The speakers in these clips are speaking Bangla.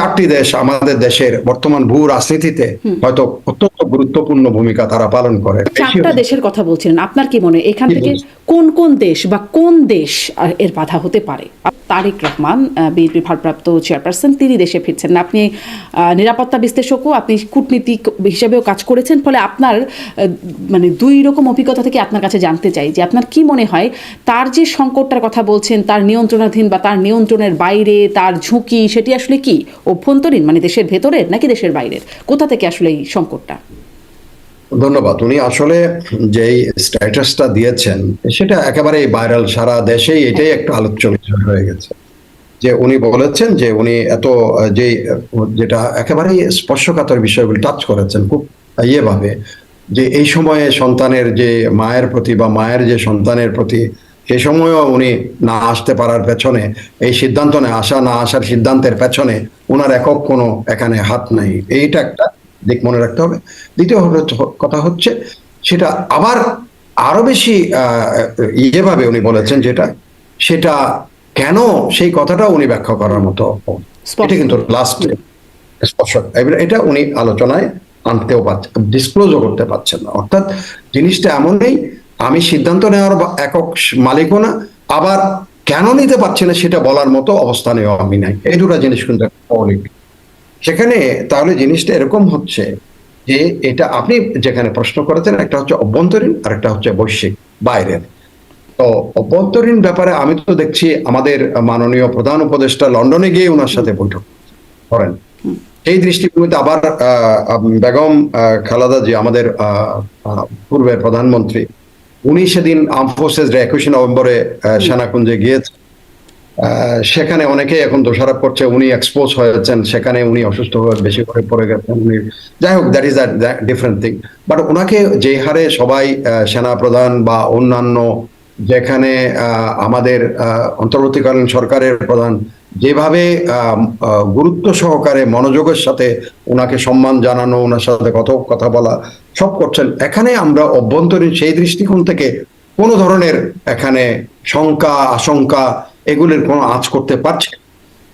চারটি দেশ আমাদের দেশের বর্তমান ভূ রাজনীতিতে হয়তো অত্যন্ত গুরুত্বপূর্ণ ভূমিকা তারা পালন করে। চারটা দেশের কথা বলছিলেন। আপনার কি মনে এখান থেকে কোন কোন দেশ বা কোন দেশ এর বাধা হতে পারে? তারেক রহমান বিএনপি ভারপ্রাপ্ত চেয়ারপারসন তিনি দেশে ফিরছেন। আপনি নিরাপত্তা বিশ্লেষকও আপনি কূটনীতিক হিসেবেও কাজ করেছেন ফলে আপনার মানে দুই রকম অভিজ্ঞতা থেকে আপনার কাছে জানতে চাই যে আপনার কি মনে হয় তার যে সংকটটার কথা বলছেন তার নিয়ন্ত্রণাধীন বা তার নিয়ন্ত্রণের বাইরে তার ঝুঁকি সেটি আসলে কি? অভ্যন্তরীণ মানে দেশের ভেতরের নাকি দেশের বাইরের? কোথা থেকে আসলে এই সংকটটা? ধন্যবাদ। উনি আসলে যেই স্ট্যাটাসটা দিয়েছেন সেটা একেবারে ভাইরাল। সারা দেশেই এটাই একটা আলোচ্য বিষয় হয়ে গেছে। যে উনি বলেছেন যে উনি এত যে যেটা একেবারেই স্পর্শকাতর বিষয়গুলি টাচ করেছেন খুব ইয়ে ভাবে যে এই সময়ে সন্তানের যে মায়ের প্রতি বা মায়ের যে সন্তানের প্রতি সেই সময়ও উনি না আসতে পারার পেছনে এই সিদ্ধান্ত নেয় আসা না আসার সিদ্ধান্তের পেছনে ওনার একক কোনো এখানে হাত নাই। এইটা একটা দিক মনে রাখতে হবে। দ্বিতীয় কথা হচ্ছে সেটা আবার আরও বেশি ইয়েভাবে উনি বলেছেন যেটা সেটা কেন সেই কথাটা উনি ব্যাখ্যা করার মতো স্পষ্ট। এটা কিন্তু লাস্ট স্পর্শ এটা উনি আলোচনায় আনতেও পারছেন ডিসক্লোজও করতে পারছেন না। অর্থাৎ জিনিসটা এমনই আমি সিদ্ধান্ত নেওয়ার একক মালিকও না, আবার কেন নিতে পারছি না সেটা বলার মতো অবস্থানেও আমি নাই। এই দুটো জিনিস কিন্তু সেখানে তাহলে জিনিসটা এরকম হচ্ছে যে এটা আপনি যেখানে প্রশ্ন করেছেন, একটা হচ্ছে অভ্যন্তরীণ আর একটা হচ্ছে বৈশ্বিক, বাইরের। তো অভ্যন্তরীণ ব্যাপারে আমি তো দেখছি আমাদের মাননীয় প্রধান উপদেষ্টা লন্ডনে গিয়ে ওনার সাথে বৈঠক করেন। এই দৃষ্টিভঙ্গিতে আবার বেগম খালেদা জি আমাদের পূর্বের প্রধানমন্ত্রী উনি সেদিন আর্ম ফোর্সেস একুশে নভেম্বরে সেনাকুঞ্জে গিয়েছেন আহ, সেখানে অনেকে এখন দোষারোপ করছে উনি এক্সপোজ হয়েছেন সেখানে উনি অসুস্থ হয়ে বেশি করে পড়ে গেছেন উনি যাই হোক that is a different thing but ওনাকে যে হারে সবাই সেনা প্রধান বা অন্যান্য যেখানে আহ, আমাদের আহ, অন্তর্বর্তীকালীন সরকারের প্রধান যেভাবে গুরুত্ব সহকারে মনোযোগের সাথে ওনাকে সম্মান জানানো ওনার সাথে কথা কথা বলা সব করছেন এখানে আমরা অভ্যন্তরীণ সেই দৃষ্টিকোণ থেকে কোনো ধরনের এখানে শঙ্কা আশঙ্কা এগুলির কোনো আঁচ করতে পারছে।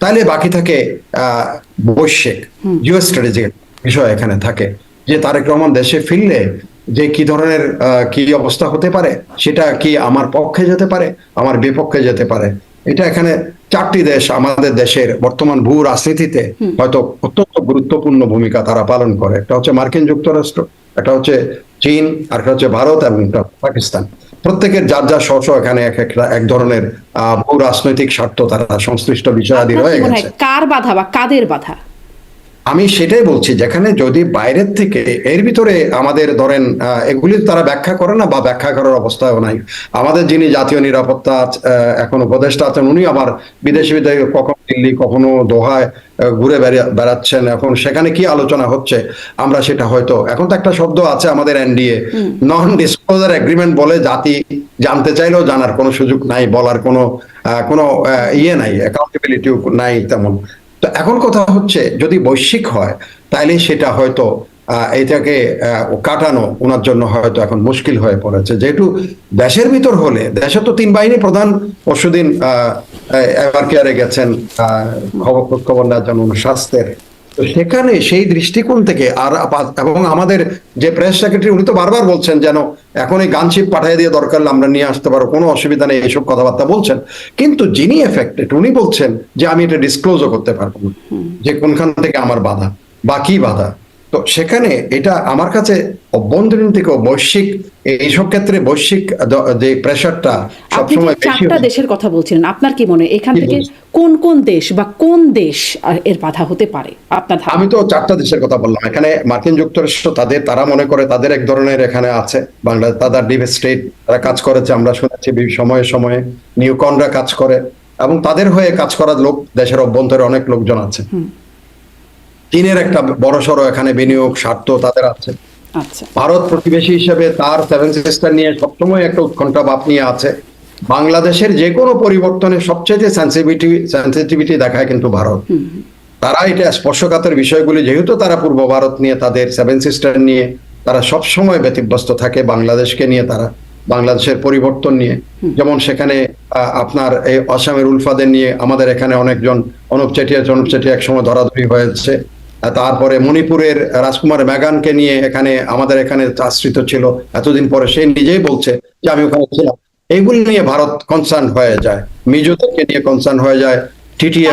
তাহলে বাকি থাকে আহ, বৈশ্বিক জিও স্ট্র্যাটেজিক বিষয় এখানে থাকে যে তারেক রহমান দেশে ফিরলে যে কি ধরনের কি অবস্থা হতে পারে সেটা কি আমার পক্ষে যেতে পারে আমার বিপক্ষে যেতে পারে এটা এখানে চারটি দেশ আমাদের দেশের বর্তমান ভূ রাজনীতিতে হয়তো অত্যন্ত গুরুত্বপূর্ণ ভূমিকা তারা পালন করে। একটা হচ্ছে মার্কিন যুক্তরাষ্ট্র একটা হচ্ছে চীন আর একটা হচ্ছে ভারত এবং একটা পাকিস্তান। প্রত্যেকের যার যা স্ব এখানে এক একটা এক ধরনের আহ ভূ রাজনৈতিক স্বার্থ তারা সংশ্লিষ্ট বিষয়াদি রয়ে গেছে। কার বাধা বা কাদের বাধা? আমি সেটাই বলছি যেখানে যদি বাইরের থেকে এর ভিতরে আমাদের ধরেন এগুলি তারা ব্যাখ্যা করে না বা ব্যাখ্যা করার অবস্থাও নাই। আমাদের যিনি জাতীয় নিরাপত্তা এখন উপদেষ্টা আছেন উনি আবার বিদেশি বিদেশে কখনো দিল্লি কখনো দোহায় ঘুরে বেড়াচ্ছেন। এখন সেখানে কি আলোচনা হচ্ছে আমরা সেটা হয়তো এখন তো একটা শব্দ আছে আমাদের এনডিএ। নন ডিসক্লোজার এগ্রিমেন্ট বলে জাতি জানতে চাইলেও জানার কোনো সুযোগ নাই বলার কোনো কোনো ইয়ে নাই অ্যাকাউন্টেবিলিটিও নাই তেমন। তো এখন কথা হচ্ছে, যদি বৈশ্বিক হয় তাহলে সেটা হয়তো এটাকে কাটানো ওনার জন্য হয়তো এখন মুশকিল হয়ে পড়েছে। যেহেতু দেশের ভিতর হলে, দেশে তো তিন বাহিনী প্রধান পরশুদিন এবার কেয়ারে গেছেন খবর খবর নেওয়ার জন্য স্বাস্থ্যের তো সেখানে সেই দৃষ্টিকোণ থেকে আর এবং আমাদের যে প্রেস সেক্রেটারি উনি তো বারবার বলছেন যেন এখন এই গানশিপ পাঠিয়ে দিয়ে দরকার আমরা নিয়ে আসতে পারো কোনো অসুবিধা নেই এইসব কথাবার্তা বলছেন। কিন্তু যিনি এফেক্টেড উনি বলছেন যে আমি এটা ডিসক্লোজও করতে পারব না। যে কোনখান থেকে আমার বাধা বাকি বাধা? তো সেখানে এটা আমার কাছে অভ্যন্তরীণ থেকে বৈশ্বিক এইসব ক্ষেত্রে বৈশ্বিক যে প্রেশারটা সবসময় চারটা দেশের কথা বলছিলেন আপনার কি মনে এখান থেকে কোন কোন দেশ বা কোন দেশ এর বাধা হতে পারে? আপনার আমি তো চারটা দেশের কথা বললাম। এখানে মার্কিন যুক্তরাষ্ট্র তাদের তারা মনে করে তাদের এক ধরনের এখানে আছে। বাংলা তাদের ডিপ স্টেট তারা কাজ করেছে আমরা শুনেছি বিভিন্ন সময়ে সময়ে। নিউকনরা কাজ করে। এবং তাদের হয়ে কাজ করার লোক দেশের অভ্যন্তরে অনেক লোকজন আছে। চীনের একটা বড় সড়ো এখানে বিনিয়োগ স্বার্থ তাদের আছে। আচ্ছা। ভারত প্রতিবেশী হিসেবে তার সেভেন সিস্টার নিয়ে সবসময় একটা উৎকণ্ঠা ভাব নিয়ে আছে। বাংলাদেশের যে কোনো পরিবর্তনে সবচেয়ে সেন্সিটিভিটি সেন্সিটিভিটি দেখায় কিন্তু ভারত। তারা এটা স্পর্শকাতর বিষয়গুলি যেহেতু তারা পূর্ব ভারত নিয়ে তাদের সেভেন সিস্টার নিয়ে তারা সব সময় ব্যতিব্যস্ত থাকে বাংলাদেশকে নিয়ে তারা বাংলাদেশের পরিবর্তন নিয়ে। যেমন সেখানে আহ, আপনার এই আসামের উলফাদের নিয়ে আমাদের এখানে অনেকজন অনুপ চেটিয়া অনুপ চেটিয়া একসময় ধরাধরি হয়েছে। তারপরে মণিপুরের রাজকুমার মেগানকে নিয়ে এখানে আমাদের এখানে আশ্রিত ছিল। এতদিন পরে সে নিজেই বলছে যে আমি ওখানে ছিলাম। এইগুলি নিয়ে ভারত কনসার্ন হয়ে যায়। মিজোদেরকে নিয়ে কনসার্ন হয়ে যায়।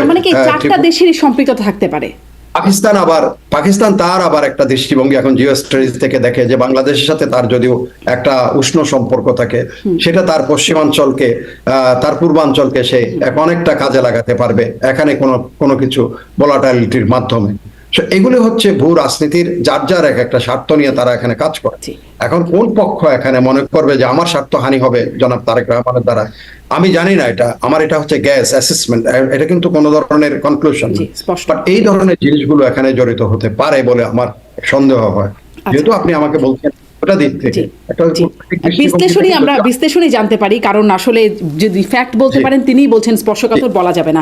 মানে কি চারটা দেশেরই সম্পৃক্ত থাকতে পারে? পাকিস্তান আবার পাকিস্তান তার আবার একটা দৃষ্টিভঙ্গি এখন জিও স্টাডিজ থেকে দেখে যে বাংলাদেশের সাথে তার যদিও একটা উষ্ণ সম্পর্ক থাকে সেটা তার পশ্চিমাঞ্চলকে আহ, তার পূর্বাঞ্চলকে সে অনেকটা কাজে লাগাতে পারবে। এখানে কোনো কোনো কিছু ভোলাটাইলিটির মাধ্যমে। এগুলি হচ্ছে ভূ রাজনীতির যার যার এক একটা স্বার্থ নিয়ে তারা এখানে কাজ করে। এখন কোন পক্ষ এখানে মনে করবে যে আমার স্বার্থ হানি হবে জনাব তারেক রহমানের দ্বারা? আমি জানি না এটা। আমার এটা হচ্ছে গ্যাস অ্যাসেসমেন্ট। এটা কিন্তু কোনো ধরনের কনক্লুশন বাট এই ধরনের জিনিসগুলো এখানে জড়িত হতে পারে বলে আমার সন্দেহ হয়। যেহেতু আপনি আমাকে বলছেন বিশ্লেষণী আমরা বিশ্লেষণী জানতে পারি কারণ আসলে যদি ফ্যাক্ট বলতে পারেন তিনিই বলছেন স্পর্শকাতর বলা যাবে না।